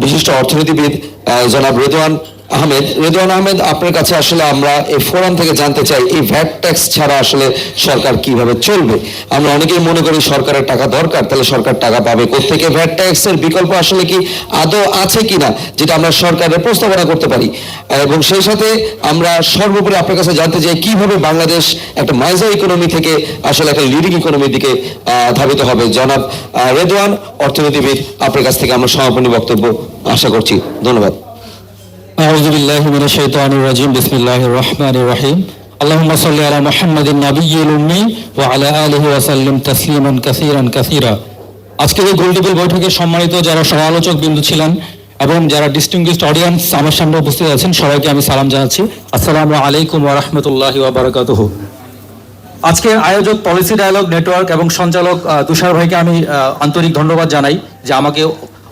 বিশিষ্ট অর্থনীতিবিদ জনাব রেদওয়ান আহমেদ, রেদওয়ান আহমেদ, আপনার কাছে আসলে আমরা এই ফোরাম থেকে জানতে চাই, এই ভ্যাট ট্যাক্স ছাড়া আসলে সরকার কীভাবে চলবে? আমরা অনেকেই মনে করি সরকারের টাকা দরকার, তাহলে সরকার টাকা পাবে কোথেকে ভ্যাট ট্যাক্স এর বিকল্প আসলে কি আদৌ আছে কিনা, যেটা আমরা সরকারের প্রস্তাবনা করতে পারি? এবং সেই সাথে আমরা সর্বোপরি আপনার কাছে জানতে চাই, কীভাবে বাংলাদেশ একটা মাইজা ইকোনমি থেকে আসলে একটা লিডিং ইকোনমির দিকে ধাবিত হবে? জনাব রেদওয়ান, অর্থনীতিবিদ, আপনার কাছ থেকে আমরা সমাপনী বক্তব্য আশা করছি। ধন্যবাদ। أعوذ بالله من الشيطان الرجيم بسم الله الرحمن الرحيم اللهم صل على محمد النبي الأمي وعلى آله وسلم تسليما كثيرا كثيرا আজকের এই গোলটেবিল বৈঠকে সম্মানিত যারা সমালোচক বিন্দু ছিলেন এবং যারা ডিস্টিংগুইশড অডিয়েন্স আমার সামনে উপস্থিত আছেন সবাইকে আমি সালাম জানাচ্ছি আসসালামু আলাইকুম ওয়া রাহমাতুল্লাহি ওয়া বারাকাতুহু আজকের আয়োজক পলিসি ডায়ালগ নেটওয়ার্ক এবং সঞ্চালক আহ, তুষার ভাইকে আমি আহ, আন্তরিক ধন্যবাদ জানাই যে আমাকে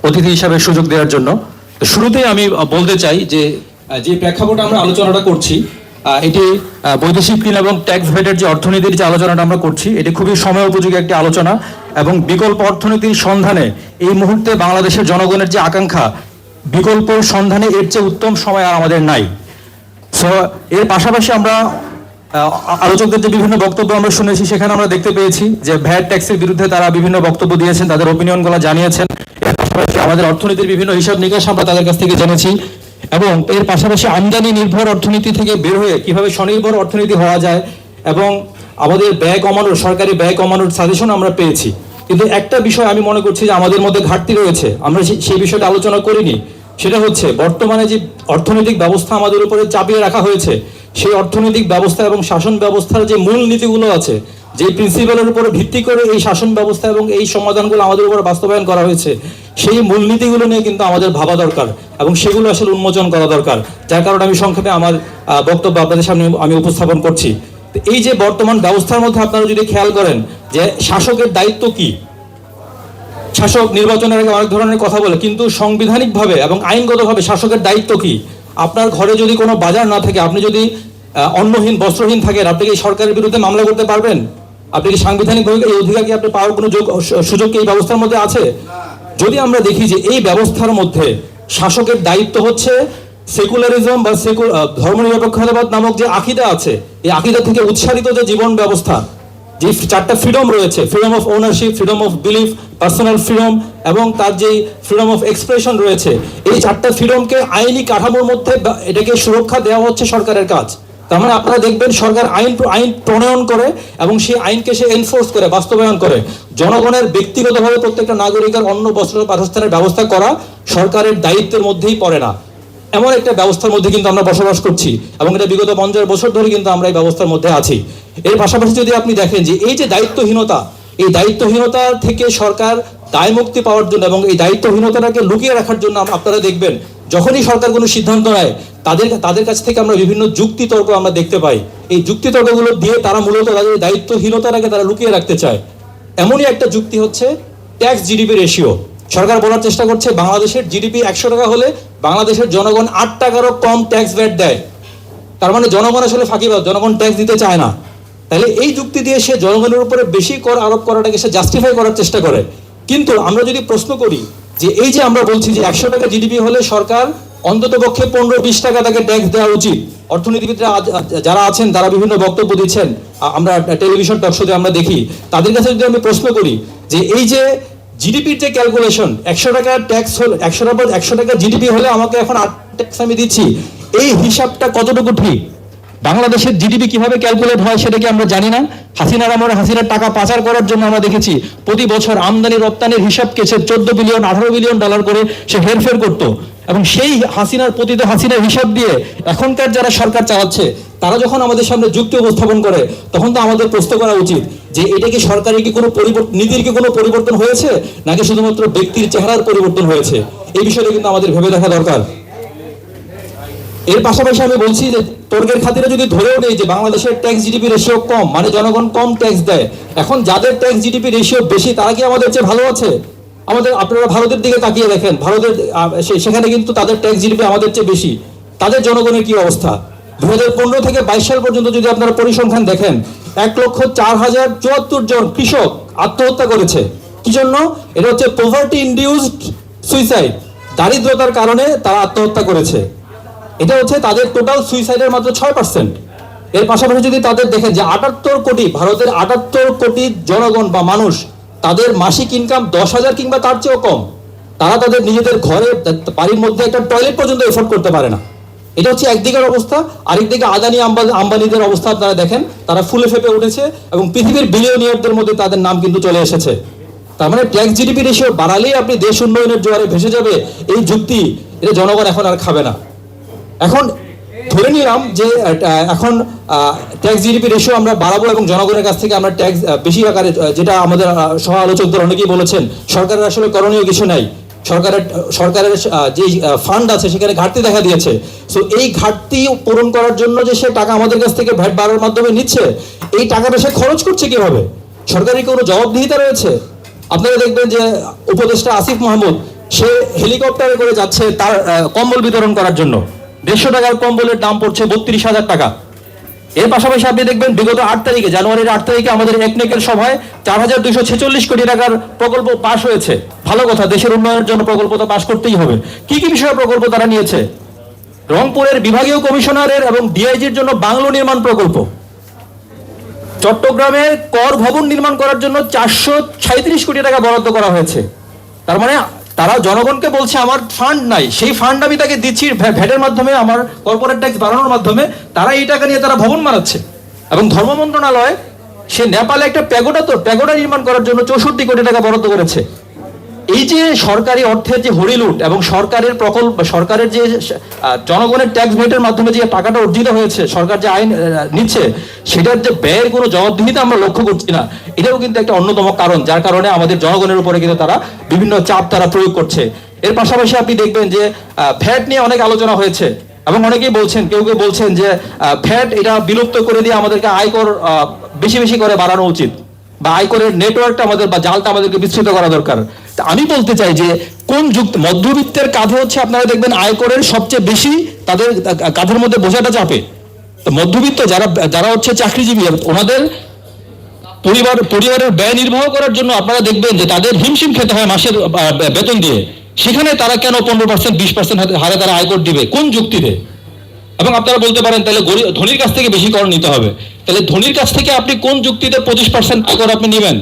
অতিথি হিসাবে সুযোগ দেওয়ার জন্য তো শুরুতেই আমি বলতে চাই যে যে প্রেক্ষাপটে আমরা আলোচনাটা করছি এটি বৈদেশিক ঋণ এবং ট্যাক্স ভেটের যে অর্থনীতির যে আলোচনাটা আমরা করছি, এটি খুবই সময় উপযোগী একটি আলোচনা এবং বিকল্প অর্থনীতির সন্ধানে এই মুহূর্তে বাংলাদেশের জনগণের যে আকাঙ্ক্ষা বিকল্প সন্ধানে এর চেয়ে উত্তম সময় আর আমাদের নাই। সো এর পাশাপাশি আমরা আলোচকদের যে বিভিন্ন বক্তব্য আমরা শুনেছি, সেখানে আমরা দেখতে পেয়েছি যে ভ্যাট ট্যাক্সের বিরুদ্ধে তারা বিভিন্ন বক্তব্য দিয়েছেন, তাদের ওপিনিয়নগুলো জানিয়েছেন। আমাদের অর্থনীতির বিভিন্ন হিসাব নিকাশ আমরা তাদের কাছ থেকে জেনেছি এবং এর পাশাপাশি আমদানি নির্ভর অর্থনীতি থেকে বের হয়ে কীভাবে স্বনির্ভর অর্থনীতি হওয়া যায় এবং আমাদের ব্যয় কমানোর, সরকারি ব্যয় কমানোর সাজেশন আমরা পেয়েছি। কিন্তু একটা বিষয় আমি মনে করছি যে আমাদের মধ্যে ঘাটতি রয়েছে, আমরা সেই বিষয়টা আলোচনা করিনি। সেটা হচ্ছে বর্তমানে যে অর্থনৈতিক ব্যবস্থা আমাদের উপরে চাপিয়ে রাখা হয়েছে সেই অর্থনৈতিক ব্যবস্থা এবং শাসন ব্যবস্থার যে মূল নীতিগুলো আছে যে প্রিন্সিপালের উপরে ভিত্তি করে এই শাসন ব্যবস্থা এবং এই সমাধানগুলো আমাদের উপরে বাস্তবায়ন করা হয়েছে, সেই মূলনীতিগুলো নিয়ে কিন্তু আমাদের ভাবা দরকার এবং সেগুলো আসলে উন্মোচন করা দরকার, যার কারণে আমি সংক্ষেপে আমার বক্তব্য আপনাদের সামনে আমি উপস্থাপন করছি। এই যে বর্তমান ব্যবস্থার মধ্যে আপনারা যদি খেয়াল করেন যে শাসকের দায়িত্ব কি? শাসক নির্বাচনের আগে অনেক ধরনের কথা বলে, কিন্তু সাংবিধানিকভাবে এবং আইনগতভাবে শাসকের দায়িত্ব কি? আপনার ঘরে যদি কোনো বাজার না থাকে, আপনি যদি অন্নহীন বস্ত্রহীন থাকেন আপনি কি সরকারের বিরুদ্ধে মামলা করতে পারবেন? আপনি কি সাংবিধানিকভাবে এই অধিকার কি আপনি পাওয়ার কোনো যোগ- সুযোগ এই ব্যবস্থার মধ্যে আছে? যদি আমরা দেখি যে এই ব্যবস্থার মধ্যে শাসকের দায়িত্ব হচ্ছে সেকুলারিজম বা ধর্মনিরপেক্ষতাবাদ নামক যে আকিদা আছে এই আকিদা থেকে উৎসারিত যে জীবন ব্যবস্থা যে চারটা ফ্রিডম রয়েছে freedom of ownership freedom of belief personal freedom এবং তার যে ফ্রিডম অফ এক্সপ্রেশন রয়েছে এই চারটা ফ্রিডমকে আইনি কাঠামোর মধ্যে এটাকে সুরক্ষা দেওয়া হচ্ছে সরকারের কাজ। তার মানে আপনারা দেখবেন সরকার আইন আইন প্রণয়ন করে এবং সেই আইনকে সে এনফোর্স করে, বাস্তবায়ন করে। জনগণের ব্যক্তিগতভাবে প্রত্যেকটা নাগরিকের অন্ন বস্ত্র বাসস্থানের ব্যবস্থা করা সরকারের দায়িত্বের মধ্যেই পড়ে না। এমন একটা ব্যবস্থার মধ্যে কিন্তু আমরা বসবাস করছি এবং এটা বিগত পঞ্চাশ বছর ধরে কিন্তু আমরা এই ব্যবস্থার মধ্যে আছি। এর পাশাপাশি যদি আপনি দেখেন যে এই যে দায়িত্বহীনতা, এই দায়িত্বহীনতা থেকে সরকার দায় মুক্তি পাওয়ার জন্য এবং এই দায়িত্বহীনতাটাকে লুকিয়ে রাখার জন্য আপনারা দেখবেন যখনই সরকার কোনো সিদ্ধান্ত নেয়, তাদের তাদের কাছ থেকে আমরা বিভিন্ন যুক্তি তর্ক আমরা দেখতে পাই। এই যুক্তি তর্কগুলো দিয়ে তারা মূলত তাদের দায়িত্বহীনতাটাকে তারা লুকিয়ে রাখতে চায়। এমনই একটা যুক্তি হচ্ছে ট্যাক্স জিডিপি রেশিও। সরকার বলার চেষ্টা করছে, বাংলাদেশের জিডিপি একশো টাকা হলে বাংলাদেশের জনগণ আট টাকারও কম ট্যাক্স ভ্যাট দেয়। তার মানে জনগণ আসলে ফাঁকিবাজ, জনগণ ট্যাক্স দিতে চায় না। তাহলে এই যুক্তি দিয়ে সে জনগণের উপরে বেশি কর আরোপ করাটাকে সে জাস্টিফাই করার চেষ্টা করে। কিন্তু আমরা যদি প্রশ্ন করি যে এই যে আমরা বলছি যে একশো টাকা জিডিপি হলে সরকার অন্তত পক্ষে পনেরো বিশ টাকা তাকে ট্যাক্স দেওয়া উচিত। অর্থনীতিবিদরা যারা আছেন, তারা বিভিন্ন বক্তব্য দিচ্ছেন। আমরা টেলিভিশন টকশোতে আমরা দেখি। তাদের কাছে যদি আমি প্রশ্ন করি যে এই যে জিডিপির যে ক্যালকুলেশন একশো টাকা ট্যাক্স হলে একশো টাকা একশো টাকা জিডিপি হলে আমাকে এখন আট ট্যাক্স আমি দিচ্ছি, এই হিসাবটা কতটুকু ঠিক? বাংলাদেশের জিডিপি কীভাবে ক্যালকুলেট হয় সেটা কি আমরা জানি না। হাসিনার আমলে হাসিনার টাকা পাচার করার জন্য আমরা দেখেছি, প্রতি বছর আমদানি রপ্তানির হিসাবকে সে চোদ্দ বিলিয়ন, আঠারো বিলিয়ন ডলার করে সে হেরফের করত। এবং সেই হাসিনার পতিত হাসিনার হিসাব দিয়ে এখনকার যারা সরকার চালাচ্ছে, তারা যখন আমাদের সামনে যুক্তি উপস্থাপন করে, তখন তো আমাদের প্রশ্ন করা উচিত যে এটা কি সরকারের কি কোনো পরিবর্তন নীতির কি কোনো পরিবর্তন হয়েছে, নাকি শুধুমাত্র ব্যক্তির চেহারার পরিবর্তন হয়েছে? এই বিষয়টা কিন্তু আমাদের ভেবে দেখা দরকার। এর পাশাপাশি আমি বলছি যে তর্কের খাতিরে যদি ধরেও নেই যে বাংলাদেশের ট্যাক্স জিডিপি রেশিও কম মানে জনগণ কম ট্যাক্স দেয়, এখন যাদের ট্যাক্স জিডিপি রেশিও বেশি, তারা কি আমাদের চেয়ে ভালো আছে? আমাদের, আপনারা ভারতের দিকে তাকিয়ে দেখেন, ভারতের সেখানে কিন্তু তাদের ট্যাক্স জিডিপি আমাদের চেয়ে বেশি। তাদের জনগণের কি অবস্থা? দু হাজার পনেরো থেকে বাইশ সাল পর্যন্ত যদি আপনারা পরিসংখ্যান দেখেন, এক লক্ষ চার হাজার চুয়াত্তর জন কৃষক আত্মহত্যা করেছে। কি জন্য? এটা হচ্ছে পোভার্টি ইন্ডিউসড সুইসাইড দারিদ্রতার কারণে তারা আত্মহত্যা করেছে। এটা হচ্ছে তাদের টোটাল সুইসাইডের মাত্র ছয় পার্সেন্ট এর পাশাপাশি যদি তাদের দেখেন যে আটাত্তর কোটি, ভারতের আটাত্তর কোটি জনগণ বা মানুষ, তাদের মাসিক ইনকাম দশ হাজার কিংবা তার চেয়েও কম, তারা তাদের নিজেদের ঘরে, বাড়ির মধ্যে একটা টয়লেট পর্যন্ত এফোর্ড করতে পারে না। এটা হচ্ছে একদিকের অবস্থা, আরেকদিকে আদানি আম্বা- আম্বানিদের অবস্থা আপনারা দেখেন, তারা ফুলে ফেপে উঠেছে এবং পৃথিবীর বিলিয়নিয়ারদের মধ্যে তাদের নাম কিন্তু চলে এসেছে। তার মানে ট্যাক্স জিডিপি রেশিও বাড়ালেই আপনি দেশ উন্নয়নের জোয়ারে ভেসে যাবে, এই যুক্তি, এটা জনগণ এখন আর খাবে না। এখন ধরে নিলাম যে এখন ট্যাক্স জিডিপি রেশিও আমরা বাড়াবো এবং জনগণের কাছ থেকে আমরা ট্যাক্স বেশি আকারে যেটা আমাদের সহ আলোচকদের অনেকেই বলেছেন, সরকারের আসলে করণীয় কিছু নাই। সরকারের সরকারের যে ফান্ড আছে সেখানে ঘাটতি দেখা দিয়েছে। সো এই ঘাটতি পূরণ করার জন্য যে সে টাকা আমাদের কাছ থেকে ভ্যাট বাড়ার মাধ্যমে নিচ্ছে, এই টাকাটা সে খরচ করছে কীভাবে? সরকারি কোনো জবাবদিহিতা রয়েছে? আপনারা দেখবেন যে, উপদেষ্টা আসিফ মাহমুদ, সে হেলিকপ্টারে করে যাচ্ছে তার কম্বল বিতরণ করার জন্য। দেড়শো টাকার কম্বলের দাম পড়ছে বত্রিশ হাজার টাকা। এর পাশাপাশি আপনি দেখবেন, বিগত আট তারিখে, জানুয়ারির আট তারিখে আমাদের একনেকের সভায় চার হাজার দুইশো ছেচল্লিশ কোটি টাকার প্রকল্প পাশ হয়েছে। ভালো কথা, দেশের উন্নয়নের জন্য প্রকল্প তো পাশ করতেই হবে। কি কি বিষয়ে প্রকল্প তারা নিয়েছে? রংপুরের বিভাগীয় কমিশনারের এবং ডিআইজির জন্য বাংলো নির্মাণ প্রকল্প। চট্টগ্রামে কর ভবন নির্মাণ করার জন্য চারশো কোটি টাকা বরাদ্দ করা হয়েছে। তার মানে তারা জনগণকে বলছে, আমার ফান্ড নাই। সেই ফান্ড আমি তাকে দিচ্ছি ভ্যাটের মাধ্যমে, আমার কর্পোরেট ট্যাক্স বাড়ানোর মাধ্যমে। তারা এই টাকা নিয়ে তারা ভবন বানাচ্ছে। এবং ধর্ম মন্ত্রণালয়, সে নেপালে একটা প্যাগোডা তো প্যাগোডা নির্মাণ করার জন্য চৌষট্টি কোটি টাকা বরাদ্দ করেছে। এই যে সরকারি অর্থের যে হরিলুট এবং সরকারের প্রকল্প, সরকারের যে জনগণের ট্যাক্স ভেটের মাধ্যমে যে টাকাটা অর্জিত হয়েছে, সরকার যে আইন নিচ্ছে, সেটার যে ব্যয়ের কোনো জবাবদিহিতা আমরা লক্ষ্য করছি না। এটাও কিন্তু একটা অন্যতম কারণ, যার কারণে আমাদের জনগণের উপরে কিন্তু তারা বিভিন্ন চাপ তারা প্রয়োগ করছে। এর পাশাপাশি আপনি দেখবেন যে ভ্যাট নিয়ে অনেক আলোচনা হয়েছে এবং অনেকেই বলছেন, কেউ কেউ বলছেন যে ভ্যাট এটা বিলুপ্ত করে দিয়ে আমাদেরকে আয়কর বেশি বেশি করে বাড়ানো উচিত। বা আয়করের নেটওয়ার্কটা আমাদের বা জালটা আমাদেরকে বিস্তৃত করা দরকার। আমি বলতে চাই যে, কোন যুক্ত, মধ্যবিত্তের কাঁধে হচ্ছে আপনারা দেখবেন আয়করের সবচেয়ে বেশি তাদের কাঁধের মধ্যে বোঝাটা চাপে। তো মধ্যবিত্ত যারা যারা হচ্ছে চাকরিজীবী, ওনাদের পরিবার, পরিবারের ব্যয় নির্বাহ করার জন্য আপনারা দেখবেন যে তাদের হিমশিম খেতে হয় মাসের বেতন দিয়ে। সেখানে তারা কেন পনেরো পার্সেন্ট বিশ পার্সেন্ট হারে তারা আয়কর দিবে? কোন যুক্তিতে? এবং আপনারা বলতে পারেন তাহলে গরিব, ধনীর কাছ থেকে বেশি কর নিতে হবে। তাহলে ধনীর কাছ থেকে আপনি কোন যুক্তিতে পঁচিশ পার্সেন্ট আয়কর আপনি নেবেন?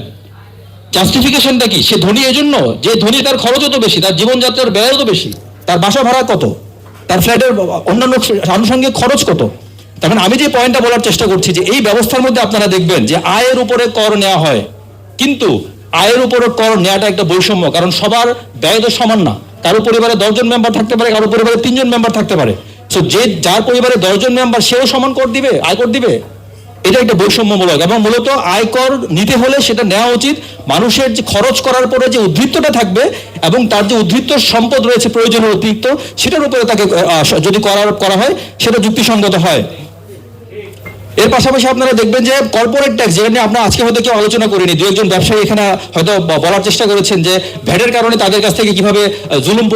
জাস্টিফিকেশনটা কি? সে ধনী এজন্য? যে ধনী তার খরচও তো বেশি, তার জীবনযাত্রার ব্যয়ও তো বেশি, তার বাসা ভাড়া কত, তার ফ্ল্যাটের অন্যান্য আনুষঙ্গিক খরচ কত? তার মানে আমি যে পয়েন্টটা বলার চেষ্টা করছি যে এই ব্যবস্থার মধ্যে আপনারা দেখবেন যে আয়ের উপরে কর নেওয়া হয়। কিন্তু আয়ের উপরে কর নেওয়াটা একটা বৈষম্য, কারণ সবার ব্যয় তো সমান না। কারও পরিবারে দশজন মেম্বার থাকতে পারে, কারও পরিবারে তিনজন মেম্বার থাকতে পারে। তো যে যার পরিবারে দশজন মেম্বার সেও সমান কর দিবে, আয় কর দিবে। এটা একটা বৈষম্যমূলক এবং মূলত আয়কর নিতে হলে সেটা নেওয়া উচিত, মানুষের যে খরচ করার পরে যে উদ্ধৃত্তটা থাকবে এবং তার যে উদ্ধৃত্ত সম্পদ রয়েছে প্রয়োজনীয় অতিরিক্ত, সেটার উপরে তাকে যদি করার করা হয়, সেটা যুক্তিসঙ্গত হয়। এর পাশাপাশি আপনারা দেখবেন যে কর্পোরেট ট্যাক্স যেটা নিয়ে আমরা আজকে হয়তো কেউ আলোচনা করিনি, দু একজন ব্যবসায়ী এখানে হয়তো বলার চেষ্টা করেছেন যে ভ্যাটের কারণে তাদের কাছ থেকে কীভাবে জুলুম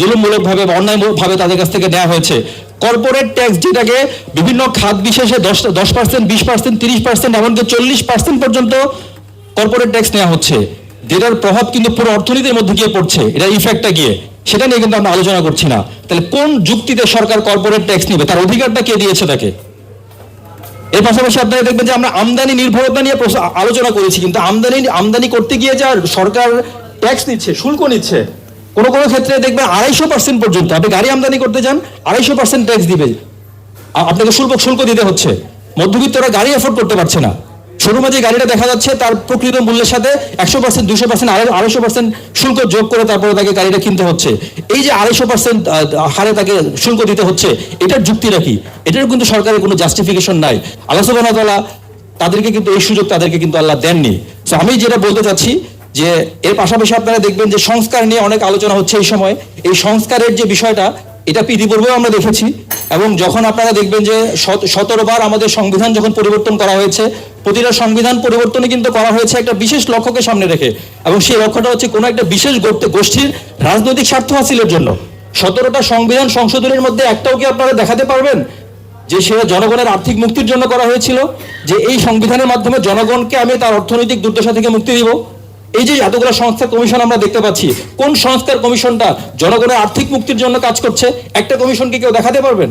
জুলুমমূলক ভাবে বা অন্যায় ভাবে তাদের কাছ থেকে নেওয়া হয়েছে। কর্পোরেট ট্যাক্স যেটাকে বিভিন্ন খাত বিশেষে দশ দশ পার্সেন্ট বিশ পার্সেন্ট তিরিশ পার্সেন্ট এমনকি চল্লিশ পার্সেন্ট পর্যন্ত কর্পোরেট ট্যাক্স নেওয়া হচ্ছে। যেটার প্রভাব কিন্তু পুরো অর্থনীতির মধ্যে গিয়ে পড়ছে। এটা ইফেক্টটা গিয়ে। সেটা নিয়ে কিন্তু আমরা আলোচনা করছি না। তাহলে কোন যুক্তিতে সরকার কর্পোরেট ট্যাক্স নিবে? তার অধিকারটা কে দিয়েছে তাকে? এর পাশাপাশি আপনারা দেখবেন যে আমরা আমদানি নির্ভরতা নিয়ে আলোচনা করেছি, কিন্তু আমদানি আমদানি করতে গিয়ে যা সরকার ট্যাক্স নিচ্ছে, শুল্ক নিচ্ছে কোনো কোনো ক্ষেত্রে দেখবেন আড়াইশো পার্সেন্ট পর্যন্ত, আপনি গাড়ি আমদানি করতে যান, আড়াইশো পার্সেন্ট ট্যাক্স দিবে। আপনাকে শুল্ক শুল্ক দিতে হচ্ছে। মধ্যবিত্তরা গাড়ি এফোর্ড করতে পারছে না। শোরুমে যে গাড়িটা দেখা যাচ্ছে, তার প্রকৃত মূল্যের সাথে একশো পার্সেন্ট দুশো পার্সেন্ট আড়াইশো পার্সেন্ট শুল্ক যোগ করে তারপরে তাকে গাড়িটা কিনতে হচ্ছে। এই যে আড়াইশো পার্সেন্ট হারে তাকে শুল্ক দিতে হচ্ছে, এটার যুক্তিটা কি? এটার কিন্তু সরকারের কোনো জাস্টিফিকেশন নাই। আল্লাহ তাদেরকে কিন্তু, এই সুযোগ তাদেরকে কিন্তু আল্লাহ দেননি। তো আমি যেটা বলতে চাচ্ছি যে এর পাশাপাশি আপনারা দেখবেন যে সংস্কার নিয়ে অনেক আলোচনা হচ্ছে এই সময়। এই সংস্কারের যে বিষয়টা, এটা ইতিপূর্বেও আমরা দেখেছি। এবং যখন আপনারা দেখবেন যে সতেরো বার আমাদের সংবিধান যখন পরিবর্তন করা হয়েছে, প্রতিটা সংবিধান পরিবর্তনে কিন্তু করা হয়েছে একটা বিশেষ লক্ষ্যকে সামনে রেখে। এবং সেই লক্ষ্যটা হচ্ছে কোনো একটা বিশেষ গোষ্ঠী- গোষ্ঠীর রাজনৈতিক স্বার্থ হাসিলের জন্য। সতেরোটা সংবিধান সংশোধনের মধ্যে একটাও কি আপনারা দেখাতে পারবেন? যে সেটা জনগণের আর্থিক মুক্তির জন্য করা হয়েছিল, যে এই সংবিধানের মাধ্যমে জনগণকে আমি তার অর্থনৈতিক দুর্দশা থেকে মুক্তি দিব। এই যে এতগুলো সংস্থার কমিশন আমরা দেখতে পাচ্ছি, কোন সংস্থার কমিশনটা জনগণের আর্থিক মুক্তির জন্য কাজ করছে? একটা কমিশনকে কেউ দেখাতে পারবেন?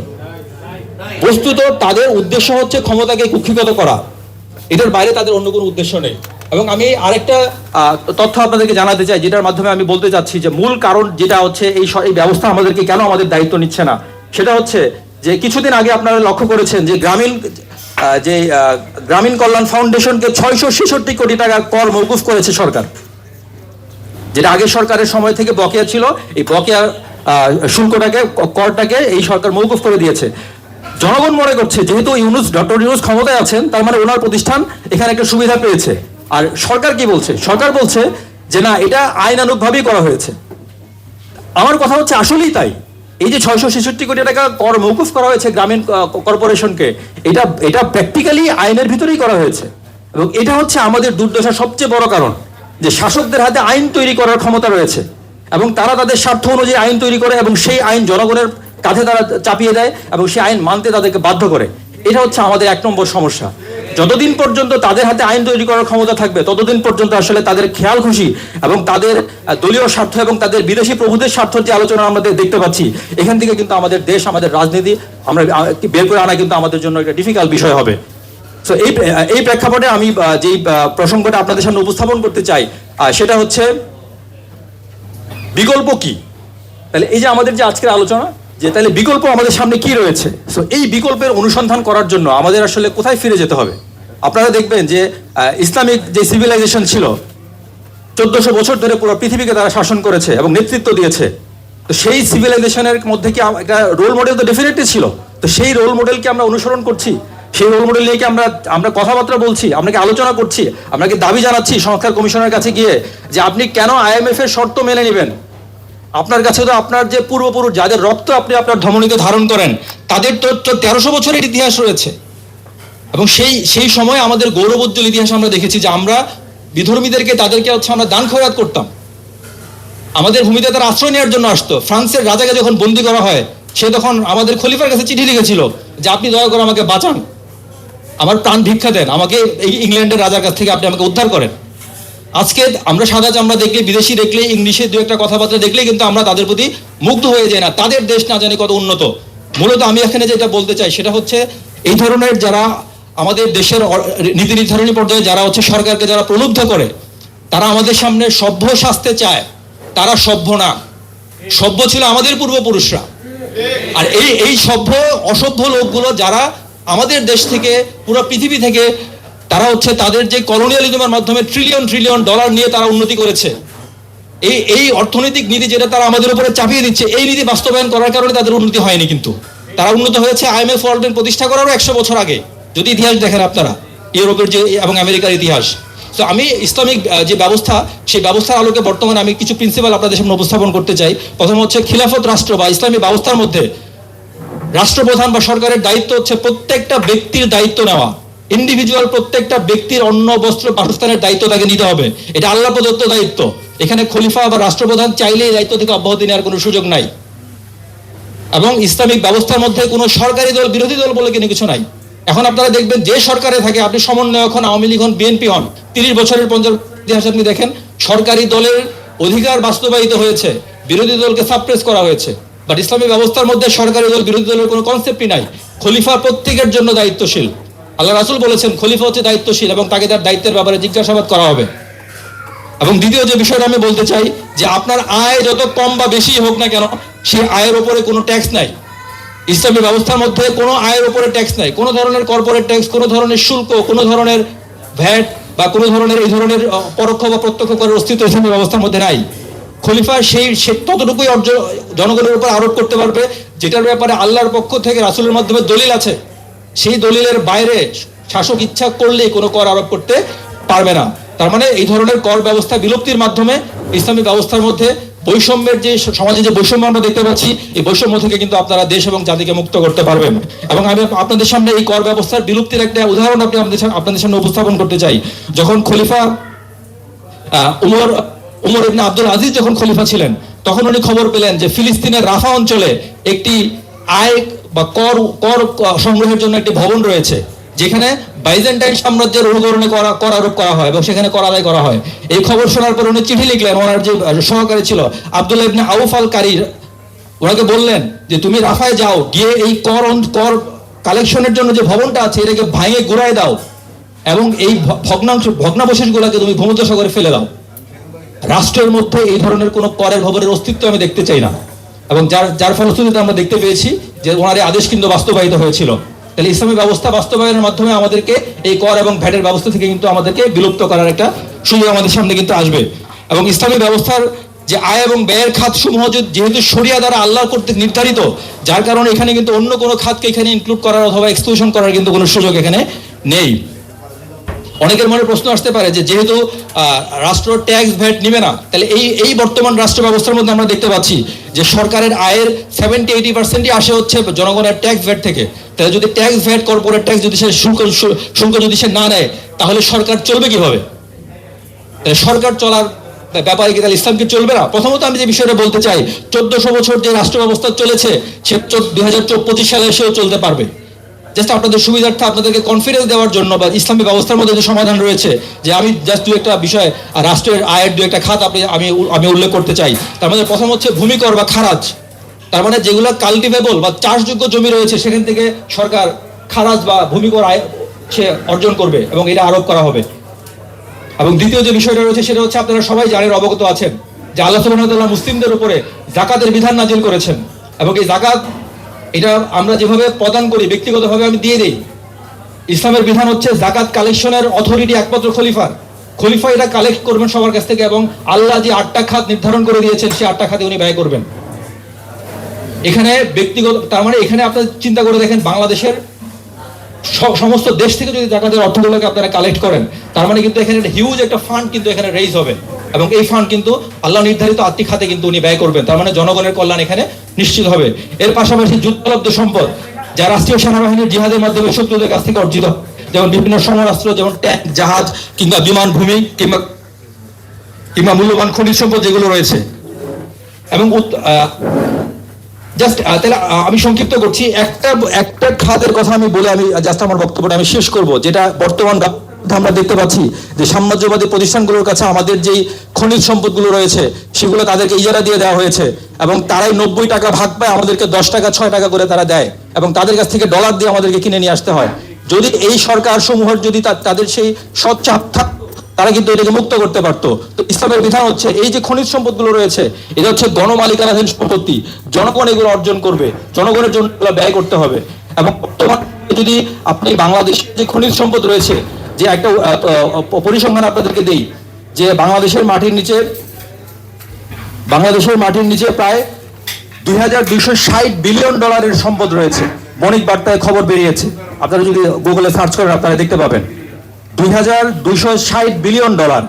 বস্তুত তাদের উদ্দেশ্য হচ্ছে ক্ষমতাকে কুক্ষিগত করা। এটার বাইরে তাদের অন্য কোনো উদ্দেশ্য নেই। এবং আমি আরেকটা তথ্য আপনাদেরকে জানাতে চাই, যেটার মাধ্যমে আমি বলতে চাচ্ছি যে মূল কারণ যেটা হচ্ছে এই এই ব্যবস্থা আমাদেরকে কেন আমাদের দায়িত্ব নিচ্ছে না, সেটা হচ্ছে যে কিছুদিন আগে আপনারা লক্ষ্য করেছেন যে গ্রামীণ যে গ্রামীণ কল্যাণ ফাউন্ডেশনকে ছয়শো ছেষট্টি কোটি টাকা কর মৌকুফ করেছে সরকার। যেটা আগের সরকারের সময় থেকে বকেয়া ছিল, এই বকেয়া শুল্কটাকে করটাকে এই সরকার মৌকুফ করে দিয়েছে। জনগণ মনে করছে, যেহেতু ইউনুস, ডক্টর ইউনুস ক্ষমতায় আছেন, তার মানে ওনার প্রতিষ্ঠান এখানে একটা সুবিধা পেয়েছে। আর সরকার কি বলছে? সরকার বলছে যে, না, এটা আইনানুগভাবেই করা হয়েছে। আমার কথা হচ্ছে, আসলেই তাই। এই যে ছয়শো ছেষট্টি কোটি টাকা কর মৌকুফ করা হয়েছে গ্রামীণ কর্পোরেশনকে, এটা এটা প্র্যাকটিক্যালি আইনের ভিতরেই করা হয়েছে। এবং এটা হচ্ছে আমাদের দুর্দশার সবচেয়ে বড় কারণ, যে শাসকদের হাতে আইন তৈরি করার ক্ষমতা রয়েছে এবং তারা তাদের স্বার্থ অনুযায়ী আইন তৈরি করে এবং সেই আইন জনগণের কাঁধে তারা চাপিয়ে দেয় এবং সেই আইন মানতে তাদেরকে বাধ্য করে। এটা হচ্ছে আমাদের এক নম্বর সমস্যা। যতদিন পর্যন্ত তাদের হাতে আইন তৈরি করার ক্ষমতা থাকবে, ততদিন পর্যন্ত আসলে তাদের খেয়াল খুশি এবং তাদের দলীয় স্বার্থ এবং তাদের বিদেশি প্রভুদের স্বার্থ যে আলোচনা আমরা দেখতে পাচ্ছি, এখান থেকে কিন্তু আমাদের দেশ, আমাদের রাজনীতি, আমরা বের করে আনা কিন্তু আমাদের জন্য একটা ডিফিকাল্ট বিষয় হবে। তো এই এই প্রেক্ষাপটে আমি যেই প্রসঙ্গটা আপনাদের সামনে উপস্থাপন করতে চাই সেটা হচ্ছে, বিকল্প কি? তাহলে এই যে আমাদের যে আজকের আলোচনা যে তাহলে বিকল্প আমাদের সামনে কি রয়েছে? সো এই বিকল্পের অনুসন্ধান করার জন্য আমাদের আসলে কোথায় ফিরে যেতে হবে? আপনারা দেখবেন যে ইসলামিক যে সিভিলাইজেশন ছিল, চোদ্দশো বছর ধরে পুরো পৃথিবীকে তারা শাসন করেছে এবং নেতৃত্ব দিয়েছে। তো সেই সিভিলাইজেশনের মধ্যে কি একটা রোল মডেল তো ডেফিনেটলি ছিল। তো সেই রোল মডেলকে আমরা অনুসরণ করছি। সেই রোল মডেল নিয়ে কি আমরা আমরা কথাবার্তা বলছি আপনাকে আলোচনা করছি আপনাকে দাবি জানাচ্ছি সংস্কার কমিশনের কাছে গিয়ে যে আপনি কেন আইএমএফ এর শর্ত মেনে নেবেন? আপনার কাছে তো আপনার যে পূর্বপুরুষ, যাদের রক্ত আপনি আপনার ধমনীতে ধারণ করেন, তাদের তো তেরোশো বছরের ইতিহাস রয়েছে। এবং সেই সেই সময় আমাদের গৌরবোজ্জ্বল ইতিহাস আমরা দেখেছি যে আমরা বিধর্মীদেরকে তাদেরকে হচ্ছে আমরা দান খয়রাত করতাম। আমাদের ভূমিতে তারা আশ্রয় নেওয়ার জন্য আসতো। ফ্রান্সের রাজাকে যখন বন্দি করা হয়, সে তখন আমাদের খলিফার কাছে চিঠি লিখেছিল যে, আপনি দয়া করে আমাকে বাঁচান। আমার প্রাণ ভিক্ষা দেন। আমাকে এই ইংল্যান্ডের রাজার কাছ থেকে আপনি আমাকে উদ্ধার করেন। আজকে আমরা সাদা চামড়া দেখলে, বিদেশি দেখলে, ইংলিশে দু একটা কথাবার্তা দেখলে কিন্তু আমরা তাদের প্রতি মুগ্ধ হয়ে যাই না। তাদের দেশ না জানি কত উন্নত। মূলত আমি এখানে যেটা বলতে চাই, সেটা হচ্ছে এই ধরনের যারা আমাদের দেশের নীতি নির্ধারণী পর্যায়ে যারা হচ্ছে সরকারকে যারা প্রলুব্ধ করে, তারা আমাদের সামনে সভ্য শাস্তে চায়। তারা সভ্য না। সভ্য ছিল আমাদের পূর্বপুরুষরা। আর এই এই সভ্য, অসভ্য লোকগুলো যারা আমাদের দেশ থেকে, পুরো পৃথিবী থেকে তারা হচ্ছে তাদের যে কলোনিয়ালিজমের মাধ্যমে ট্রিলিয়ন ট্রিলিয়ন ডলার নিয়ে তারা উন্নতি করেছে। এই এই অর্থনৈতিক নীতি যেটা তারা আমাদের উপরে চাপিয়ে দিচ্ছে, এই নীতি বাস্তবায়ন করার কারণে তাদের উন্নতি হয়নি কিন্তু। তারা উন্নত হয়েছে আইএমএফ ওয়ার্ল্ড ব্যাংক প্রতিষ্ঠা করারও একশো বছর আগে। যদি ইতিহাস দেখেন আপনারা, ইউরোপের যে, এবং আমেরিকার ইতিহাস। তো আমি ইসলামিক যে ব্যবস্থা, সেই ব্যবস্থার আলোকে বর্তমানে আমি কিছু প্রিন্সিপাল আপনাদের সামনে উপস্থাপন করতে চাই। প্রথম হচ্ছে খিলাফত রাষ্ট্র বা ইসলামী ব্যবস্থার মধ্যে রাষ্ট্রপ্রধান বা সরকারের দায়িত্ব হচ্ছে প্রত্যেকটা ব্যক্তির দায়িত্ব নেওয়া। ইন্ডিভিজুয়াল প্রত্যেকটা ব্যক্তির অন্ন, বস্ত্র, বাসস্থানের দায়িত্ব তাকে নিতে হবে। এটা আল্লাহ প্রদত্ত দায়িত্ব। এখানে খলিফা বা রাষ্ট্রপ্রধান চাইলে এই দায়িত্ব থেকে অব্যাহতি নেওয়ার কোনো সুযোগ নাই। এবং ইসলামিক ব্যবস্থার মধ্যে কোনো সরকারি দল, বিরোধী দল বলে কোনো কিছু নাই। এখন আপনারা দেখবেন যে সরকারে থাকে, আপনি সমন্বয়ক হন, আওয়ামী লীগ হন, বিএনপি হন, তিরিশ বছরের পঞ্চাশ আপনি দেখেন, সরকারি দলের অধিকার বাস্তবায়িত হয়েছে, বিরোধী দলকে সাপ্রেস করা হয়েছে। বাট ইসলামী ব্যবস্থার মধ্যে সরকারি দল, বিরোধী দলের কোনো কনসেপ্টই নাই। খলিফা প্রত্যেকের জন্য দায়িত্বশীল। আল্লাহ রাসুল বলেছেন, খলিফা হচ্ছে দায়িত্বশীল এবং তাকে তার দায়িত্বের ব্যাপারে জিজ্ঞাসাবাদ করা হবে। এবং দ্বিতীয় যে বিষয়টা আমি বলতে চাই, যে আপনার আয় যত কম বা বেশি হোক না কেন, সেই আয়ের উপরে কোনো ট্যাক্স নাই। ইসলামী ব্যবস্থার মধ্যে কোনো আয়ের উপরে ট্যাক্স নাই। কোনো ধরনের কর্পোরেট ট্যাক্স, কোনো ধরনের শুল্ক, কোনো ধরনের ভ্যাট বা কোনো ধরনের এই ধরনের পরোক্ষ বা প্রত্যক্ষ করের অস্তিত্ব ইসলামী ব্যবস্থার মধ্যে নাই। খলিফা সেই, সে ততটুকুই জনগণের উপর আরোপ করতে পারবে, যেটার ব্যাপারে আল্লাহর পক্ষ থেকে রাসুলের মাধ্যমে দলিল আছে। সেই দলিলের বাইরে শাসক ইচ্ছা করলেই কোনো কর আরোপ করতে পারবে না। তার মানে এই ধরনের কর ব্যবস্থা বিলুপ্তির মাধ্যমে ইসলামী ব্যবস্থার মধ্যে বৈষম্যের যে সমাজে যে বৈষম্য আমরা দেখতে পাচ্ছি, এই বৈষম্য থেকে কিন্তু আপনারা দেশ এবং জাতিকে মুক্ত করতে পারবেন। এবং আমি আপনাদের সামনে এই কর ব্যবস্থার বিলুপ্তির একটা উদাহরণ আপনি আপনাদের সামনে- আপনাদের সামনে উপস্থাপন করতে চাই। যখন খলিফা উমর উমর ইবনে আব্দুল আজিজ যখন খলিফা ছিলেন, তখন উনি খবর পেলেন যে ফিলিস্তিনের রাফা অঞ্চলে একটি আয় বা কর কর সংগ্রহের জন্য একটি ভবন রয়েছে, যেখানে বাইজেন্টাইন সাম্রাজ্যের অনুকরণে করা, কর আরোপ করা হয় এবং সেখানে কর আদায় করা হয়। এই খবর শোনার পর উনি চিঠি লিখলেন, ওনার যে সহকারী ছিল, আব্দুল্লাহ ইবনে আউফ আল কারির ওনাকে বললেন যে, তুমি রাফায় যাও, গিয়ে এই কর কর কালেকশনের জন্য যে ভবনটা আছে, এটাকে ভাঙে গুড়ায় দাও এবং এই ভগ্নাংশ, ভগ্নাবশেষগুলোকে তুমি ভূমধ্য সাগরে ফেলে দাও। রাষ্ট্রের মধ্যে এই ধরনের কোনো করের, ভবনের অস্তিত্ব আমি দেখতে চাই না। এবং যার যার ফলশ্রুতিতে আমরা দেখতে পেয়েছি যে ওনার আদেশ কিন্তু বাস্তবায়িত হয়েছিল। তাহলে ইসলামী ব্যবস্থা বাস্তবায়নের মাধ্যমে আমাদেরকে এই কর এবং ভ্যাটের ব্যবস্থা থেকে কিন্তু আমাদেরকে বিলুপ্ত করার একটা সুযোগ আমাদের সামনে কিন্তু আসবে। এবং ইসলামী ব্যবস্থার যে আয় এবং ব্যয়ের খাত সমূহ যেহেতু শরিয়া দ্বারা আল্লাহ কর্তৃক নির্ধারিত, যার কারণে এখানে কিন্তু অন্য কোনো খাতকে এখানে ইনক্লুড করার অথবা এক্সক্লুশন করার কিন্তু কোনো সুযোগ এখানে নেই। অনেকের মনে প্রশ্ন আসতে পারে যে যেহেতু রাষ্ট্র ট্যাক্স ভ্যাট নিবে না, তাহলে এই এই বর্তমান রাষ্ট্র ব্যবস্থার মধ্যে আমরা দেখতে পাচ্ছি যে সরকারের আয়ের সেভেন্টি এইটি পার্সেন্টই আসে হচ্ছে জনগণের ট্যাক্স ভ্যাট থেকে। তাহলে যদি ট্যাক্স ভ্যাট কর্পোরেট ট্যাক্স যদি সে শুল্ক শুল্ক যদি সে না নেয়, তাহলে সরকার চলবে কীভাবে? সরকার চলার ব্যাপারে কি তাহলে ইসলাম কি চলবে না? প্রথমত আমি যে বিষয়টা বলতে চাই, চোদ্দশো বছর যে রাষ্ট্র ব্যবস্থা চলেছে, সে দু হাজার পঁচিশ সালে এসেও চলতে পারবে। জাস্ট আপনাদের সুবিধার্থে আপনাদেরকে কনফিডেন্স দেওয়ার জন্য বা ইসলামী ব্যবস্থার মধ্যে যে সমাধান রয়েছে, যে আমি জাস্ট দু একটা বিষয় রাষ্ট্রের আয়ের দু একটা খাত আপনি, আমি আমি উল্লেখ করতে চাই। তার মধ্যে প্রথম হচ্ছে ভূমিকর বা খারাজ। তার মানে যেগুলো কাল্টিভেবল বা চাষযোগ্য জমি রয়েছে, সেখান থেকে সরকার খারাজ বা ভূমিকর আয় সে অর্জন করবে এবং এটা আরোপ করা হবে। এবং দ্বিতীয় যে বিষয়টা রয়েছে, সেটা হচ্ছে আপনারা সবাই জানেন, অবগত আছেন, যে আল্লাহ সুবহানাহু মুসলিমদের উপরে জাকাতের বিধান নাজিল করেছেন। এবং এই জাকাত এটা আমরা যেভাবে প্রদান করি, ব্যক্তিগতভাবে আমি দিয়ে দিই। ইসলামের বিধান হচ্ছে জাকাত কালেকশনের অথরিটি একমাত্র খলিফার খলিফা এটা কালেক্ট করবেন সবার কাছ থেকে এবং আল্লাহ যে আটটা খাত নির্ধারণ করে দিয়েছেন সেই আটটা খাতে উনি ব্যয় করবেন। এখানে ব্যক্তিগত, তার মানে এখানে আপনার চিন্তা করে দেখেন, বাংলাদেশের সমস্ত দেশ থেকে যদি জাকাতের অর্থগুলোকে আপনারা কালেক্ট করেন, তার মানে কিন্তু এখানে একটা হিউজ একটা ফান্ড কিন্তু এখানে রেইজ হবে। এবং এই ফান্ড কিন্তু আল্লাহ নির্ধারিত আর্থিক খাতে কিন্তু উনি ব্যয় করবেন। তার মানে জনগণের কল্যাণ এখানে নিশ্চিত হবে। এর পাশাপাশি যুদ্ধলব্ধ সম্পদ, যা রাষ্ট্রীয় সেনাবাহিনীর জিহাদের মাধ্যমে শত্রুদের কাছ থেকে অর্জিত, যেমন বিভিন্ন সমরাস্ত্র, যেমন ট্যাঙ্ক, জাহাজ, কিংবা বিমান ভূমি, কিংবা কিংবা মূল্যবান খনিজ সম্পদ যেগুলো রয়েছে। এবং জাস্ট তাহলে আমি সংক্ষিপ্ত করছি। একটা একটা খাতের কথা আমি বলে আমি জাস্ট আমার বক্তব্যটা আমি শেষ করব, যেটা বর্তমান আমরা দেখতে পাচ্ছি যে সাম্রাজ্যবাদী প্রতিষ্ঠানগুলোর কাছে আমাদের যেই খনিজ সম্পদগুলো রয়েছে, সেগুলো তাদেরকে ইজারা দিয়ে দেওয়া হয়েছে এবং তারাই নব্বই টাকা ভাগ পায় আমাদেরকে দশ টাকা, ছয় টাকা করে তারা দেয় এবং তাদের কাছ থেকে ডলার দিয়ে আমাদেরকে কিনে নিয়ে আসতে হয়। যদি এই সরকার সমূহের যদি তাদের সেই সচ্চাপ থাকতো তারা কিন্তু এটাকে মুক্ত করতে পারতো। তো ইসলামের বিধান হচ্ছে এই যে খনিজ সম্পদগুলো রয়েছে, এটা হচ্ছে গণমালিকানাধীন সম্পত্তি। জনগণ এগুলো অর্জন করবে, জনগণের জন্য ব্যয় করতে হবে। এবং বর্তমানে যদি আপনি বাংলাদেশের যে খনিজ সম্পদ রয়েছে যে একটা পরিসংখ্যান আপনাদেরকে দেই, যে বাংলাদেশের মাটির নিচে, বাংলাদেশের মাটির নিচে প্রায় দুই হাজার দুইশো ষাট বিলিয়ন ডলারের সম্পদ রয়েছে। বণিক বার্তায় খবর বেরিয়েছে। আপনারা যদি গুগলে সার্চ করেন, আপনারা দেখতে পাবেন। দুই হাজার দুইশো ষাট বিলিয়ন ডলার।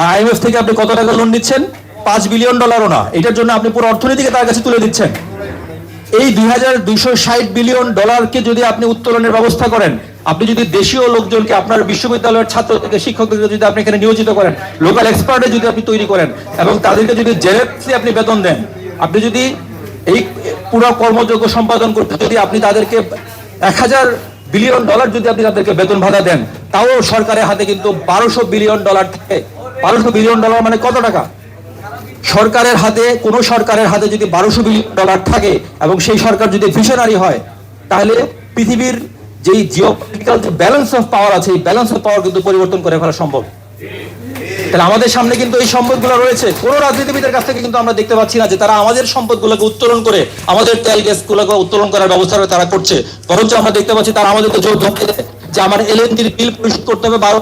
আর আইএমএফ থেকে আপনি কত টাকা লোন নিচ্ছেন? পাঁচ বিলিয়ন ডলারও না। এটার জন্য আপনি পুরো অর্থনীতিকে তার কাছে তুলে দিচ্ছেন। এই দুই হাজার দুইশো ষাট বিলিয়ন ডলারকে যদি আপনি উত্তোলনের ব্যবস্থা করেন আপনি যদি দেশীয় লোকজনকে আপনার বিশ্ববিদ্যালয়ের ছাত্র থেকে শিক্ষকদেরকে যদি আপনি এখানে নিয়োজিত করেন লোকাল এক্সপার্টে যদি আপনি তৈরি করেন, এবং তাদেরকে যদি জেনারেসলি আপনি বেতন দেন, আপনি যদি এই পুরো কর্মযোগ্য সম্পাদন করতে যদি আপনি তাদেরকে এক হাজার বিলিয়ন ডলার যদি আপনি তাদেরকে বেতন ভাতা দেন, তাও সরকারের হাতে কিন্তু বারোশো বিলিয়ন ডলার থাকে। বারোশো বিলিয়ন ডলার মানে কত টাকা? সরকারের হাতে, কোনো সরকারের হাতে যদি বারোশো বিলিয়ন ডলার থাকে, এবং সেই সরকার যদি ভিশনারি হয়, তাহলে পৃথিবীর যেই জিওপলিটিক্যাল যে ব্যালেন্স অফ পাওয়ার আছে, এই ব্যালেন্স অফ পাওয়ার কিন্তু পরিবর্তন করে ফেলা সম্ভব। তাহলে আমাদের সামনে কিন্তু এই সম্পদগুলো রয়েছে। কোনো রাজনীতিবিদের কাছ থেকে কিন্তু আমরা দেখতে পাচ্ছি না যে তারা আমাদের সম্পদগুলোকে উত্তোলন করে আমাদের তেল গ্যাসগুলোকে উত্তোলন করার ব্যবস্থা তারা করছে। বরঞ্চ আমরা দেখতে পাচ্ছি তারা আমাদেরকে জোর ধমকে যে আমার এলএনজির বিল পরিশোধ করতে হবে বারো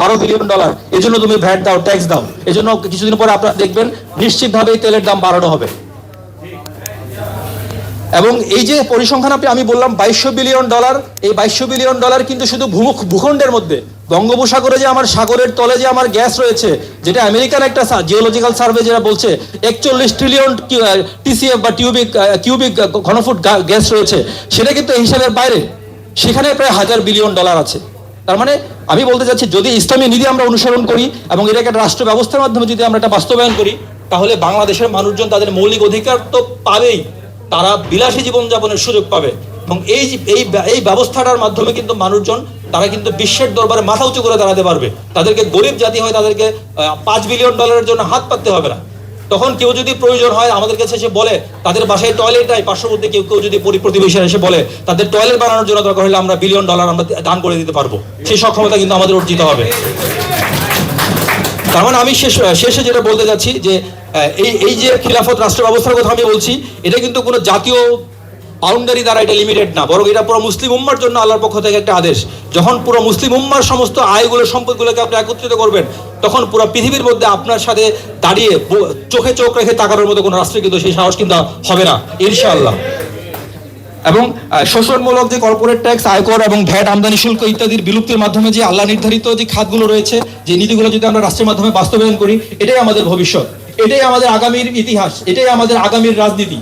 বারো বিলিয়ন ডলার এই জন্য তুমি ভ্যাট দাও ট্যাক্স দাও। এই জন্য কিছুদিন পরে আপনারা দেখবেন, নিশ্চিতভাবে এই তেলের দাম বাড়ানো হবে। এবং এই যে পরিসংখ্যান আপনি, আমি বললাম বাইশশো বিলিয়ন ডলার, এই বাইশশো বিলিয়ন ডলার কিন্তু শুধু ভূমুখ, ভূখণ্ডের মধ্যে। বঙ্গোপসাগরে যে আমার সাগরের তলে যে আমার গ্যাস রয়েছে, যেটা আমেরিকান একটা জিওলজিক্যাল সার্ভে যেটা বলছে, একচল্লিশ ট্রিলিয়ন টিসিএফ বা টিউবিক কিউবিক ঘনফুট গ্যাস রয়েছে, সেটা কিন্তু এই হিসাবের বাইরে। সেখানে প্রায় হাজার বিলিয়ন ডলার আছে। তার মানে আমি বলতে চাচ্ছি, যদি ইসলামী নীতি আমরা অনুসরণ করি এবং এটাকে রাষ্ট্র ব্যবস্থার মাধ্যমে যদি আমরা এটা বাস্তবায়ন করি, তাহলে বাংলাদেশের মানুষজন তাদের মৌলিক অধিকার তো পাবেই। তারা বিলাসী জীবনযাপনের সুযোগ পাবে। এবং এই এই এই ব্যবস্থাটার মাধ্যমে কিন্তু মানুষজন, তারা কিন্তু বিশ্বের দরবারে মাথা উঁচু করে দাঁড়াতে পারবে। তাদেরকে গরিব জাতি হয় তাদেরকে পাঁচ বিলিয়ন ডলারের জন্য হাত পাততে হবে না। তখন কেউ যদি প্রয়োজন হয়, আমাদের কাছে এসে বলে, তাদের বাসায় টয়লেট নাই, পার্শ্ববর্তী কেউ কেউ যদি পরি- প্রতিবেশী এসে বলে, তাদের টয়লেট বানানোর জন্য দরকার হলে আমরা বিলিয়ন ডলার আমরা দান করে দিতে পারব। সেই সক্ষমতা কিন্তু আমাদের অর্জিত হবে। তার মানে আমি শেষ শেষে যেটা বলতে যাচ্ছি যে এই এই যে খিলাফত রাষ্ট্র ব্যবস্থার কথা আমি বলছি, এটা কিন্তু কোনো জাতীয় বাউন্ডারি দ্বারা এটা লিমিটেড না, বরং এটা পুরো মুসলিম উম্মার জন্য আল্লাহর পক্ষ থেকে একটা আদেশ। যখন পুরো মুসলিম উম্মার সমস্ত আয়গুলো, সম্পদগুলোকে আপনি একত্রিত করবেন, তখন পুরো পৃথিবীর মধ্যে আপনার সাথে দাঁড়িয়ে চোখে চোখ রেখে তাকানোর মতো কোনো রাষ্ট্রে কিন্তু সেই সাহস কিন্তু হবে না, ইনশাআল্লাহ। এবং শোষণমূলক যে কর্পোরেট ট্যাক্স আয়কর এবং ভ্যাট আমদানি শুল্ক ইত্যাদির বিলুপ্তির মাধ্যমে যে আল্লাহ নির্ধারিত যে খাতগুলো রয়েছে, যে নীতিগুলো যদি আমরা রাষ্ট্রের মাধ্যমে বাস্তবায়ন করি, এটাই আমাদের ভবিষ্যৎ। এটাই আমাদের আগামীর ইতিহাস, এটাই আমাদের আগামীর রাজনীতি।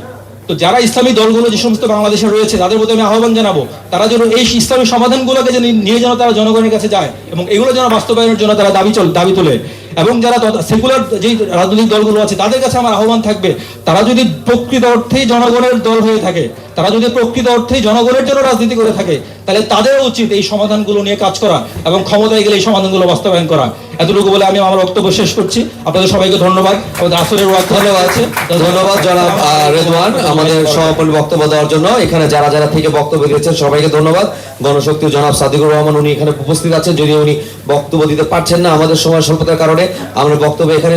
তো যারা ইসলামী দলগুলো যে সমস্ত বাংলাদেশে রয়েছে, তাদের মধ্যে আমি আহ্বান জানাব, তারা যেন এই ইসলামী সমাধানগুলোকে যেন নিয়ে যেন তারা জনগণের কাছে যায় এবং এগুলো যেন বাস্তবায়নের জন্য তারা দাবি চল দাবি তোলে। এবং যারা সেকুলার যেই রাজনৈতিক দলগুলো আছে তাদের কাছে আমার আহ্বান থাকবে তারা যদি প্রকৃত অর্থেই জনগণের দল হয়ে থাকে তারা যদি প্রকৃত অর্থেই জনগণের জন্য রাজনীতি করে থাকে তাহলে তাদেরও উচিত এই সমাধানগুলো নিয়ে কাজ করা এবং ক্ষমতায় গেলে এই সমাধানগুলো বাস্তবায়ন করা। এতটুকু বলে আমি আমার বক্তব্য শেষ করছি। আপনাদের সবাইকে ধন্যবাদ। আমাদের আসরের ওয়াক্ত ধন্যবাদ। ধন্যবাদ জনাব আহ, রেদওয়ান আমাদের সমাপনী বক্তব্য দেওয়ার জন্য। এখানে যারা যারা থেকে বক্তব্য দিয়েছেন সবাইকে ধন্যবাদ। গণশক্তি জনাব সাদিকুর রহমান উনি এখানে উপস্থিত আছেন যদিও উনি বক্তব্য দিতে পারছেন না আমাদের সময় স্বল্পতার কারণে। আমরা বক্তব্য এখানে